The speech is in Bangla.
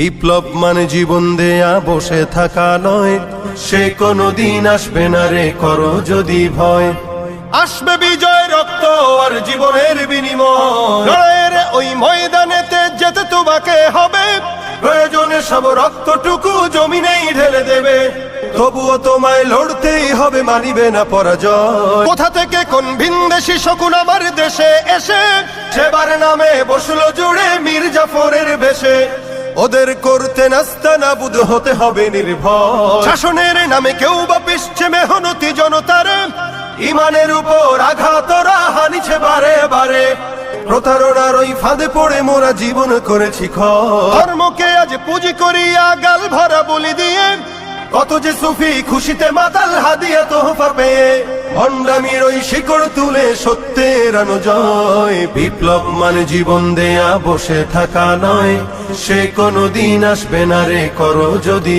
বিপ্লব মানে জীবন দেয়া, বসে থাকা নয়। সে কোনো দিন আসবে না রে, করো যদি ভয়। আসবে বিজয় রক্ত আর জীবনের বিনিময়ের ওই ময়দানেতে যেতে তোমাকে হবে। প্রয়োজনে সব রক্তটুকু জমিনেই ঢেলে দেবে। তবুও তোমায় লড়তেই হবে, মানিবে না পরাজয়। কোথা থেকে কোন ভিনদেশি শকুন আমার দেশে এসে, সেবার নামে বসল জুড়ে মীর জাফরের বেশে। ওদের করতে নাস্তা নাবুদ হতে হবে নির্ভর শাসনের নামে কেউ বা পিসছে মেহনতি জনতার। ইমানের উপর আঘাতরা হানিছে বারে বারে। প্রতারণার ওই ফাঁদে পড়ে মোরা জীবন করেছি খর্মকে আজ পুঁজি করিয়া গাল ভরা বলি দিয়ে কত যে সুফি খুশিতে মাতাল হাদিয়া তোহফা পেয়ে, ভণ্ডামির ওই শিকড় তুলে সত্যের জয় বিপ্লব মানে জীবন দেয়া, বসে থাকা নয়, সে কোনো দিন আসবে না রে, করো যদি